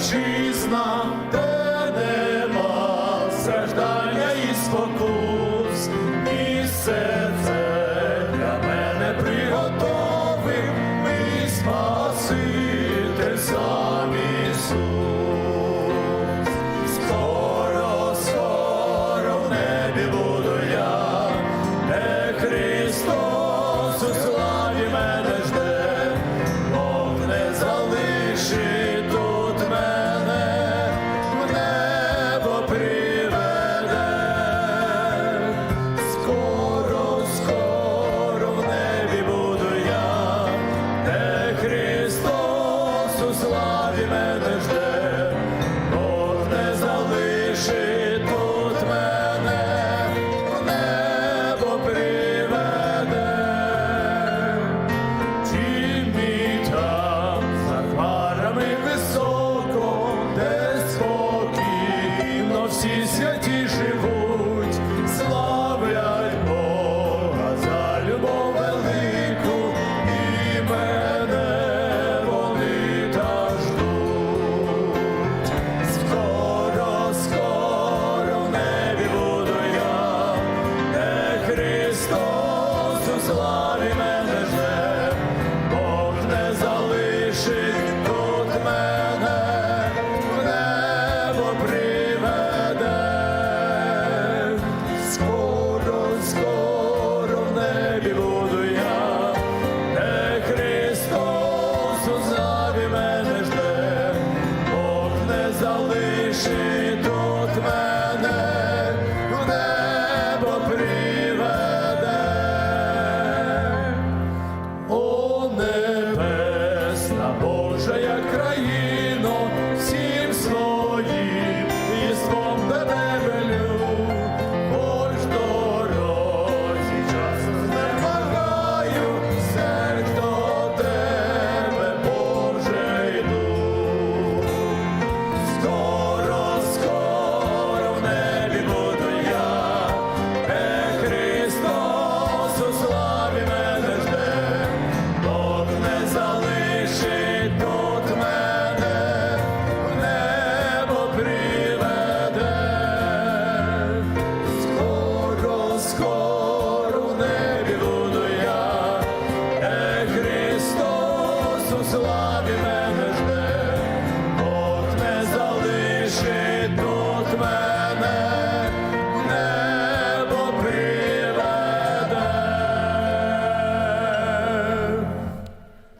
вітчизна, де нема страждання і спокус, місце. Христос мене жде, Бог не залишить мене, в небо приведе, скоро, скоро в небі буду я, Христос у мене жде, Бог не залишить. вже як країна.